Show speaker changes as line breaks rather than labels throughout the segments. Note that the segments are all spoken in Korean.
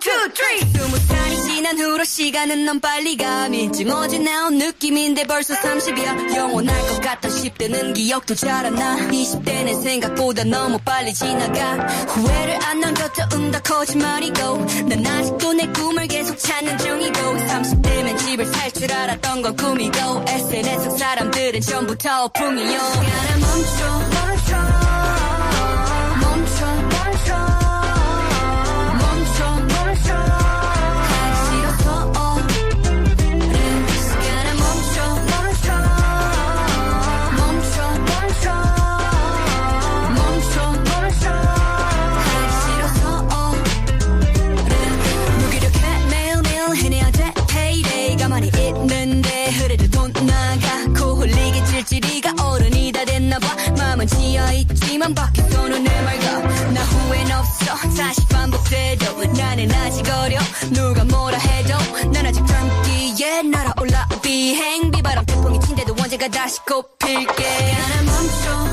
two. 스무 살이 지난 후로 시간은 넌 빨리 가. 민증 어제 나온 느낌인데 벌써 30이야. 영원할 것 같던 10대는 기억도 잘 안 나. 20대는 생각보다 너무 빨리 지나가. 후회를 안 남겼죠, 응, 다 거짓말이고. 난 아직도 내 꿈을 계속 찾는 중이고. 30대면 집을 살 줄 알았던 건 꿈이고. SNS 사람들은 전부 다 어풍이요. 시간을 멈춰, 다 됐나봐. 마음은 지어있지만 밖에서는 내 맑아 나 후회는 없어. 다시 반복돼도 나는 아직 어려. 누가 뭐라 해도 난 아직 젊기에 날아올라. 비행 비바람 태풍이 친데도 언젠가 다시 시간을 멈춰 멈춰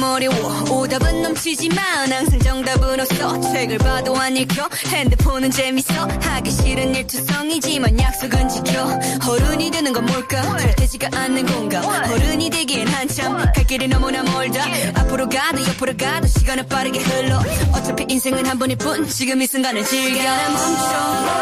어려워 오답은 넘치지만. 항상 정답은 없어. 책을 봐도 안 읽혀. 핸드폰은 재밌어. 하기 싫은 일투성이지만 약속은 지켜. 어른이 되는 건 뭘까? 절대지가 않는 건가? 어른이 되기엔 한참. 갈 길이 너무나 멀다. 앞으로 가도 옆으로 가도 시간은 빠르게 흘러. 어차피 인생은 한 번일 뿐. 지금 이 순간을 즐겨 멈춰